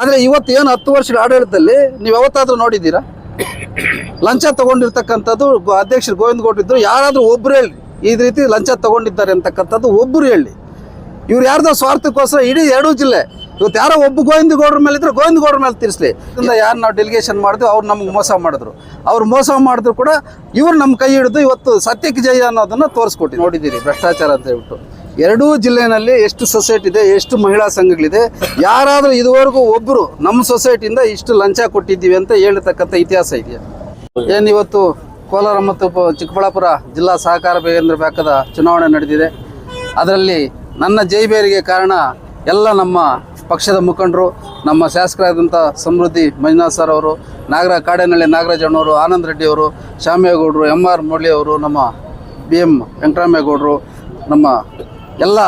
ಆದರೆ ಇವತ್ತು ಏನು ಹತ್ತು ವರ್ಷಗಳ ಆಡಳಿತದಲ್ಲಿ ನೀವು ಯಾವತ್ತಾದ್ರೂ ನೋಡಿದ್ದೀರಾ? ಲಂಚ ತಗೊಂಡಿರ್ತಕ್ಕಂಥದ್ದು ಅಧ್ಯಕ್ಷರು ಗೋವಿಂದ ಇದ್ರು, ಯಾರಾದರೂ ಒಬ್ರು ಹೇಳಿ, ಈ ರೀತಿ ಲಂಚ ತಗೊಂಡಿದ್ದಾರೆ ಅಂತಕ್ಕಂಥದ್ದು ಒಬ್ಬರು ಹೇಳಿ. ಇವ್ರು ಯಾರ್ದೋ ಸ್ವಾರ್ಥಕ್ಕೋಸ್ಕರ ಇಡೀ ಎರಡೂ ಜಿಲ್ಲೆ, ಇವತ್ತು ಯಾರೋ ಒಬ್ಬ ಗೋವಿಂದ ಗೌಡ್ರ ಮೇಲೆ ಇದ್ರೆ, ಗೋವಿಂದ ಗೌಡ್ರ ಮೇಲೆ ತಿರ್ಸ್ಲಿ. ಇಂದ ಯಾರು ನಾವು ಡೆಲಿಗೇಷನ್ ಮಾಡಿದ್ವಿ ಅವ್ರು ನಮ್ಗೆ ಮೋಸ ಮಾಡಿದ್ರು. ಅವ್ರು ಮೋಸ ಮಾಡಿದ್ರು ಕೂಡ ಇವ್ರು ನಮ್ಮ ಕೈ ಹಿಡಿದು ಇವತ್ತು ಸತ್ಯಕ್ಕೆ ಜಯ ಅನ್ನೋದನ್ನು ತೋರಿಸ್ಕೊಟ್ಟಿ ನೋಡಿದ್ದೀರಿ ಭ್ರಷ್ಟಾಚಾರ ಅಂತ ಹೇಳ್ಬಿಟ್ಟು. ಎರಡೂ ಜಿಲ್ಲೆಯಲ್ಲಿ ಎಷ್ಟು ಸೊಸೈಟಿ ಇದೆ, ಎಷ್ಟು ಮಹಿಳಾ ಸಂಘಗಳಿದೆ, ಯಾರಾದರೂ ಇದುವರೆಗೂ ಒಬ್ಬರು ನಮ್ಮ ಸೊಸೈಟಿಯಿಂದ ಇಷ್ಟು ಲಂಚ ಕೊಟ್ಟಿದ್ದೀವಿ ಅಂತ ಹೇಳ್ತಕ್ಕಂಥ ಇತಿಹಾಸ ಇದೆಯಾ? ಏನು ಇವತ್ತು ಕೋಲಾರ ಮತ್ತು ಚಿಕ್ಕಬಳ್ಳಾಪುರ ಜಿಲ್ಲಾ ಸಹಕಾರ ಬೇಗೇಂದ್ರ ಬ್ಯಾಂಕದ ಚುನಾವಣೆ ನಡೆದಿದೆ. ಅದರಲ್ಲಿ ನನ್ನ ಜೈಬೇರಿಗೆ ಕಾರಣ ಎಲ್ಲ ನಮ್ಮ ಪಕ್ಷದ ಮುಖಂಡರು, ನಮ್ಮ ಶಾಸಕರಾದಂಥ ಸಮೃದ್ಧಿ ಮಂಜುನಾಥ್ ಸರ್ ಅವರು, ನಾಗರ ಕಾಡೇನಹಳ್ಳಿ ನಾಗರಾಜ್ ಅಣ್ಣವರು, ಆನಂದ್ ರೆಡ್ಡಿ ಅವರು ಶ್ಯಾಮೇಗೌಡರು ಎಂ ಆರ್ ಮುರಳಿ ಅವರು, ನಮ್ಮ ಬಿ ಎಂ ವೆಂಕಟರಾಮೇಗೌಡರು ನಮ್ಮ ಎಲ್ಲ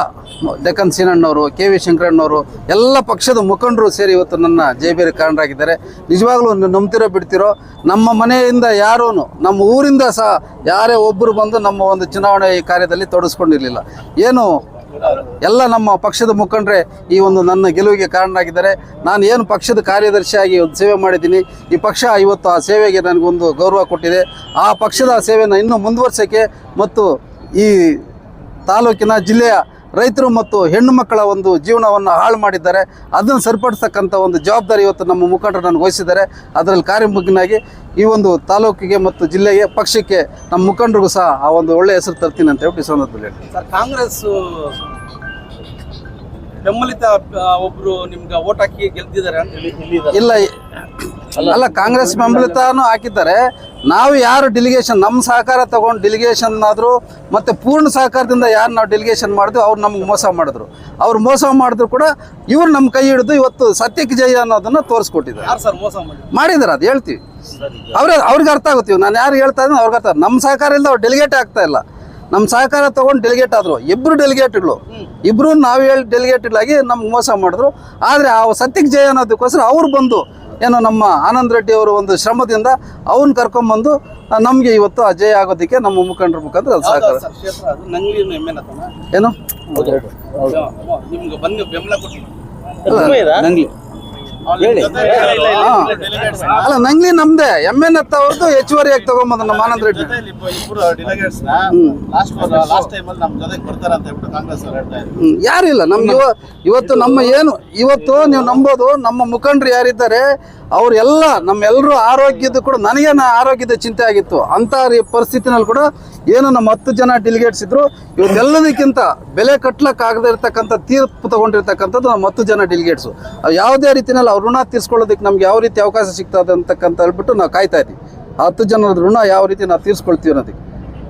ಡೆಕನ್ ಸೀನಣ್ಣವರು, ಕೆ ವಿ ಶಂಕರಣ್ಣವರು, ಎಲ್ಲ ಪಕ್ಷದ ಮುಖಂಡರು ಸೇರಿ ಇವತ್ತು ನನ್ನ ಜೈಬೇರಿ ಕಾರಣರಾಗಿದ್ದಾರೆ ನಿಜವಾಗ್ಲೂ ನಂಬ್ತಿರೋ ಬಿಡ್ತಿರೋ, ನಮ್ಮ ಮನೆಯಿಂದ ಯಾರೂ ನಮ್ಮ ಊರಿಂದ ಸಹ ಯಾರೇ ಒಬ್ಬರು ಬಂದು ನಮ್ಮ ಒಂದು ಚುನಾವಣೆ ಈ ಕಾರ್ಯದಲ್ಲಿ ತೊಡಸ್ಕೊಂಡಿರಲಿಲ್ಲ. ಏನು, ಎಲ್ಲ ನಮ್ಮ ಪಕ್ಷದ ಮುಖಂಡರೇ ಈ ಒಂದು ನನ್ನ ಗೆಲುವಿಗೆ ಕಾರಣರಾಗಿದ್ದಾರೆ. ನಾನು ಏನು ಪಕ್ಷದ ಕಾರ್ಯದರ್ಶಿಯಾಗಿ ಒಂದು ಸೇವೆ ಮಾಡಿದ್ದೀನಿ, ಈ ಪಕ್ಷ ಇವತ್ತು ಆ ಸೇವೆಗೆ ನನಗೊಂದು ಗೌರವ ಕೊಟ್ಟಿದೆ. ಆ ಪಕ್ಷದ ಸೇವೆಯನ್ನು ಇನ್ನೂ ಮುಂದುವರ್ಸೋಕ್ಕೆ ಮತ್ತು ಈ ತಾಲೂಕಿನ ಜಿಲ್ಲೆಯ ರೈತರು ಮತ್ತು ಹೆಣ್ಣು ಮಕ್ಕಳ ಒಂದು ಜೀವನವನ್ನು ಹಾಳು ಮಾಡಿದ್ದಾರೆ ಅದನ್ನು ಸರಿಪಡಿಸ್ತಕ್ಕಂಥ ಒಂದು ಜವಾಬ್ದಾರಿ ಇವತ್ತು ನಮ್ಮ ಮುಖಂಡರನ್ನು ನನಗೆ ವಹಿಸಿದ್ದಾರೆ ಅದರಲ್ಲಿ ಕಾರ್ಯಮುಗ್ನಾಗಿ ಈ ಒಂದು ತಾಲೂಕಿಗೆ ಮತ್ತು ಜಿಲ್ಲೆಗೆ ಪಕ್ಷಕ್ಕೆ ನಮ್ಮ ಮುಖಂಡರಿಗೂ ಸಹ ಆ ಒಂದು ಒಳ್ಳೆಯ ಹೆಸರು ತರ್ತೀನಿ ಅಂತ ಹೇಳಿ ಸಂದರ್ಭದಲ್ಲಿ ಹೇಳಿ ಸರ್ ಕಾಂಗ್ರೆಸ್ ಬೆಂಬಲಿತ ಒಬ್ಬರು ನಿಮ್ಗೆ ಓಟ್ ಹಾಕಿ ಗೆಲ್ತಿದ್ದಾರೆ ಅಂತ ಹೇಳಿ. ಇಲ್ಲ ಅಲ್ಲ ಕಾಂಗ್ರೆಸ್ ಬೆಂಬಲಿತನೂ ಹಾಕಿದ್ದಾರೆ. ನಾವು ಯಾರು ಡೆಲಿಗೇಷನ್ ನಮ್ಮ ಸಹಕಾರ ತಗೊಂಡು ಡೆಲಿಗೇಷನ್ ಆದರೂ ಮತ್ತೆ ಪೂರ್ಣ ಸಹಕಾರದಿಂದ ಯಾರು ನಾವು ಡೆಲಿಗೇಷನ್ ಮಾಡಿದ್ವಿ ಅವ್ರು ನಮ್ಗೆ ಮೋಸ ಮಾಡಿದ್ರು. ಅವ್ರು ಮೋಸ ಮಾಡಿದ್ರು ಕೂಡ ಇವ್ರು ನಮ್ಮ ಕೈ ಹಿಡಿದು ಇವತ್ತು ಸತ್ಯಕ್ಕೆ ಜಯ ಅನ್ನೋದನ್ನ ತೋರಿಸ್ಕೊಟ್ಟಿದ್ದಾರೆ. ಯಾರು ಸರ್ ಮೋಸ ಮಾಡಿ ಮಾಡಿದ್ದಾರೆ ಅದು ಹೇಳ್ತೀವಿ. ಅವ್ರ ಅವ್ರಿಗೆ ಅರ್ಥ ಆಗುತ್ತೀವಿ ನಾನು ಯಾರು ಹೇಳ್ತಾ ಇದ್ದೀನಿ ಅವ್ರಿಗೆ ಅರ್ಥ ನಮ್ಮ ಸಹಕಾರ ಇಲ್ಲ ಅವ್ರು ಡೆಲಿಗೇಟ್ ಆಗ್ತಾ ಇಲ್ಲ. ನಮ್ಮ ಸಹಕಾರ ತಗೊಂಡು ಡೆಲಿಗೇಟ್ ಆದರು. ಇಬ್ಬರು ಡೆಲಿಗೇಟ್ಗಳು ಇಬ್ಬರು ನಾವು ಹೇಳಿ ಡೆಲಿಗೇಟ್ಗಳಾಗಿ ನಮ್ಗೆ ಮೋಸ ಮಾಡಿದ್ರು. ಆದರೆ ಆ ಸತ್ಯಕ್ಕೆ ಜಯ ಅನ್ನೋದಕ್ಕೋಸ್ಕರ ಅವ್ರು ಬಂದು ಏನೋ ನಮ್ಮ ಆನಂದ್ ರೆಡ್ಡಿ ಅವರ ಒಂದು ಶ್ರಮದಿಂದ ಅವ್ನ ಕರ್ಕೊಂಬಂದು ನಮಗೆ ಇವತ್ತು ಅಜಯ ಆಗೋದಿಕ್ಕೆ ನಮ್ಮ ಮುಖಂಡರ ಮುಖಾಂತರ ಅದು ಸಹಕಾರ ಏನು? ನಿಮ್ಗೆ ಬಂದು ಬೆಂಬಲ ನಂಗ್ಲಿ. ಹೇಳಿ. ಅಲ್ಲ ನಂಗ್ಲಿ ನಮ್ದೆ. ಎಂ ಎನ್ ಎತ್ತ ಅವ್ರದ್ದು ಹೆಚ್ಚುವರಿಯಾಗಿ ತಗೊಂಬಂದ್ ನಮ್ಮ ಆನಂದ್ ರೆಡ್ಡಿ. ಯಾರಿಲ್ಲ ನಮ್ಗೆ ಇವ- ಇವತ್ತು ನಮ್ಮ ಏನು ಇವತ್ತು ನೀವು ನಂಬೋದು ನಮ್ಮ ಮುಖಂಡರು ಯಾರಿದ್ದಾರೆ ಅವರೆಲ್ಲ ನಮ್ಮೆಲ್ಲರೂ ಆರೋಗ್ಯದ ಕೂಡ ನನಗೇನು ಆರೋಗ್ಯದ ಚಿಂತೆ ಆಗಿತ್ತು. ಅಂತ ಪರಿಸ್ಥಿತಿನಲ್ಲಿ ಕೂಡ ಏನು ನಮ್ಮ ಹತ್ತು ಜನ ಡೆಲಿಗೇಟ್ಸ್ ಇದ್ರು. ಇವತ್ತೆಲ್ಲದಕ್ಕಿಂತ ಬೆಲೆ ಕಟ್ಲಕ್ಕಾಗದೇ ಇರ್ತಕ್ಕಂಥ ತೀರ್ಪು ತಗೊಂಡಿರ್ತಕ್ಕಂಥದ್ದು ನಮ್ಮ ಹತ್ತು ಜನ ಡೆಲಿಗೇಟ್ಸು ಅವು ಯಾವುದೇ ರೀತಿಯಲ್ಲಿ ಅವ್ರ ಋಣ ತೀರ್ಸ್ಕೊಳ್ಳೋದಕ್ಕೆ ನಮ್ಗೆ ಯಾವ ರೀತಿ ಅವಕಾಶ ಸಿಗ್ತದೆ ಅಂತಕ್ಕಂತ ಹೇಳ್ಬಿಟ್ಟು ನಾವು ಕಾಯ್ತಾ ಇದ್ದೀವಿ. ಆ ಹತ್ತು ಜನರ ಋಣ ಯಾವ ರೀತಿ ನಾವು ತೀರ್ಸ್ಕೊಳ್ತೀವಿ ಅನ್ನೋದಕ್ಕೆ.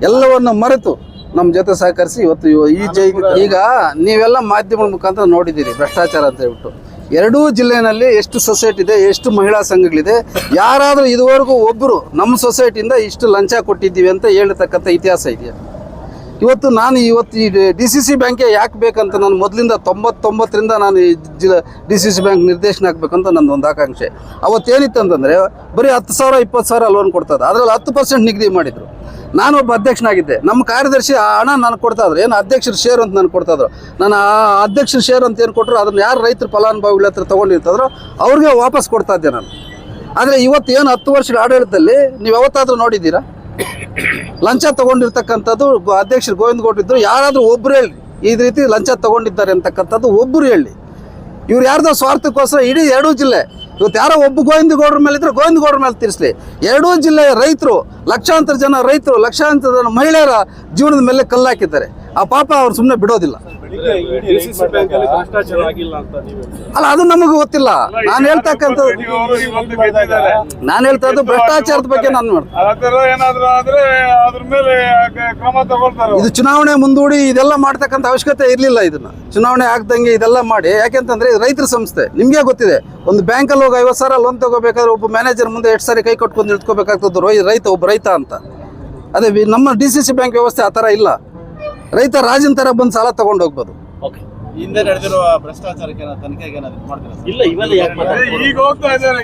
ಎಲ್ಲವನ್ನು ಮರೆತು ನಮ್ಮ ಜೊತೆ ಸಹಕರಿಸಿ ಇವತ್ತು ಇವ- ಈ ಜೈ ಈಗ ನೀವೆಲ್ಲ ಮಾಧ್ಯಮಗಳ ಮುಖಾಂತರ ನೋಡಿದ್ದೀರಿ ಭ್ರಷ್ಟಾಚಾರ ಅಂತ ಹೇಳ್ಬಿಟ್ಟು. ಎರಡೂ ಜಿಲ್ಲೆಯಲ್ಲಿ ಎಷ್ಟು ಸೊಸೈಟಿ ಇದೆ ಎಷ್ಟು ಮಹಿಳಾ ಸಂಘಗಳಿದೆ ಯಾರಾದರೂ ಇದುವರೆಗೂ ಒಬ್ಬರು ನಮ್ಮ ಸೊಸೈಟಿಯಿಂದ ಇಷ್ಟು ಲಂಚ ಕೊಟ್ಟಿದ್ದೀವಿ ಅಂತ ಹೇಳ್ತಕ್ಕಂಥ ಇತಿಹಾಸ ಇದೆಯಾ? ಇವತ್ತು ನಾನು ಇವತ್ತು ಈ ಡಿ ಸಿ ಸಿ ಬ್ಯಾಂಕ್ಗೆ ಯಾಕೆ ಬೇಕಂತ ನಾನು ಮೊದಲಿಂದ ತೊಂಬತ್ತೊಂಬತ್ತರಿಂದ ನಾನು ಈ ಡಿ ಸಿ ಸಿ ಬ್ಯಾಂಕ್ ನಿರ್ದೇಶನ ಆಗಬೇಕಂತ ನಂದು ಒಂದು ಆಕಾಂಕ್ಷೆ. ಅವತ್ತೇನಿತ್ತು ಅಂತಂದರೆ ಬರೀ ಹತ್ತು ಸಾವಿರ, ಇಪ್ಪತ್ತು ಸಾವಿರ ಲೋನ್ ಕೊಡ್ತದೆ. ಅದರಲ್ಲಿ ಹತ್ತು ಪರ್ಸೆಂಟ್ ನಿಗದಿ ಮಾಡಿದರು. ನಾನು ಒಬ್ಬ ಅಧ್ಯಕ್ಷನಾಗಿದ್ದೆ. ನಮ್ಮ ಕಾರ್ಯದರ್ಶಿ, ಆ ಹಣ ನಾನು ಕೊಡ್ತಾ ಇದ್ರು ಏನು ಅಧ್ಯಕ್ಷರ ಶೇರ್ ಅಂತ ನಾನು ಕೊಡ್ತಾ ಇದ್ರು? ನಾನು, ಆ ಅಧ್ಯಕ್ಷರ ಶೇರ್ ಅಂತ ಏನು ಕೊಟ್ಟರು ಅದನ್ನು ಯಾರು ರೈತರ ಫಲಾನುಭವಿಗಳ ಹತ್ರ ತೊಗೊಂಡಿರ್ತಾರೋ ಅವ್ರಿಗೆ ವಾಪಸ್ ಕೊಡ್ತಾ ಇದ್ದೆ ನಾನು. ಆದರೆ ಇವತ್ತು ಏನು ಹತ್ತು ವರ್ಷದ ಆಡಳಿತದಲ್ಲಿ ನೀವು ಯಾವತ್ತಾದರೂ ನೋಡಿದ್ದೀರಾ? ಲಂಚ ತಗೊಂಡಿರ್ತಕ್ಕಂಥದ್ದು ಅಧ್ಯಕ್ಷರು ಗೋವಿಂದ ಗೌಡ್ರು ಇದ್ರು. ಯಾರಾದರೂ ಒಬ್ಬರು ಹೇಳಿ, ಈ ರೀತಿ ಲಂಚ ತಗೊಂಡಿದ್ದಾರೆ ಅಂತಕ್ಕಂಥದ್ದು ಒಬ್ಬರು ಹೇಳಿ. ಇವ್ರು ಯಾರ್ದೋ ಸ್ವಾರ್ಥಕ್ಕೋಸ್ಕರ ಇಡೀ ಎರಡೂ ಜಿಲ್ಲೆ, ಇವತ್ತು ಯಾರೋ ಒಬ್ಬ ಗೋವಿಂದ ಗೌಡ್ರ ಮೇಲೆ ಇದ್ರೆ ಗೋವಿಂದ ಗೌಡ್ರ ಮೇಲೆ ತಿರ್ಸ್ಲಿ. ಎರಡೂ ಜಿಲ್ಲೆಯ ರೈತರು, ಲಕ್ಷಾಂತರ ಜನ ರೈತರು, ಲಕ್ಷಾಂತರ ಜನ ಮಹಿಳೆಯರ ಜೀವನದ ಮೇಲೆ ಕಲ್ಲಾಕಿದ್ದಾರೆ ಆ ಪಾಪ ಅವ್ರು ಸುಮ್ಮನೆ ಬಿಡೋದಿಲ್ಲ. ಅಲ್ಲಿ ಭ್ರಷ್ಟಾಚಾರ ಆಗಿಲ್ಲ ಅಂತ ನೀವು ಅಲ್ಲ ಅದು ನಮಗೆ ಗೊತ್ತಿಲ್ಲ. ನಾನು ಹೇಳ್ತಕ್ಕಂಥ ನಾನು ಹೇಳ್ತಾ ಇದ್ದು ಭ್ರಷ್ಟಾಚಾರದ ಬಗ್ಗೆ ನಾನು ಮಾಡ್ತೀನಿ ಆ ಥರ ಆದ್ರೆ ಅದ್ರ ಮೇಲೆ ಕ್ರಮ ತಗೊಳ್ತಾರೆ ಇದು ಚುನಾವಣೆ ಮುಂದೂಡಿ ಇದೆಲ್ಲ ಮಾಡ್ತಕ್ಕಂಥ ಅವಶ್ಯಕತೆ ಇರಲಿಲ್ಲ ಇದನ್ನ. ಚುನಾವಣೆ ಆಗ್ದಂಗೆ ಇದೆಲ್ಲ ಮಾಡಿ ಯಾಕೆಂತಂದ್ರೆ ಇದು ರೈತರ ಸಂಸ್ಥೆ. ನಿಮಗೆ ಗೊತ್ತಿದೆ ಒಂದು ಬ್ಯಾಂಕಲ್ಲಿ ಹೋಗಿ ಐವತ್ತು ಸಾವಿರ ಲೋನ್ ತಗೋಬೇಕಾದ್ರೆ ಒಬ್ಬ ಮ್ಯಾನೇಜರ್ ಮುಂದೆ ಎಷ್ಟು ಸಾರಿ ಕೈ ಕಟ್ಕೊಂಡು ಇಟ್ಕೋಬೇಕಾಗ್ತದ್ರು ರೈತ ಒಬ್ಬ ರೈತ ಅಂತ. ಅದೇ ನಮ್ಮ ಡಿ ಸಿ ಸಿ ಬ್ಯಾಂಕ್ ವ್ಯವಸ್ಥೆ ಆ ಥರ ಇಲ್ಲ. ರೈತ ರಾಜನ್ ತರ ಬಂದು ಸಾಲ ತಗೊಂಡು ಹೋಗ್ಬೋದು. ಹಿಂದೆ ನಡೆದಿರುವ ಭ್ರಷ್ಟಾಚಾರಕ್ಕೆ ತನಿಖೆಗೆ ಏನಾದ್ರು ಮಾಡ್ತೀರಾ ಇಲ್ಲ ಇವೆಲ್ಲ ಯಾಕೆ ಮಾತಾಡ್ತಾರೆ? ಈಗ ಹೋಗ್ತಾ ಇದ್ದಾರೆ.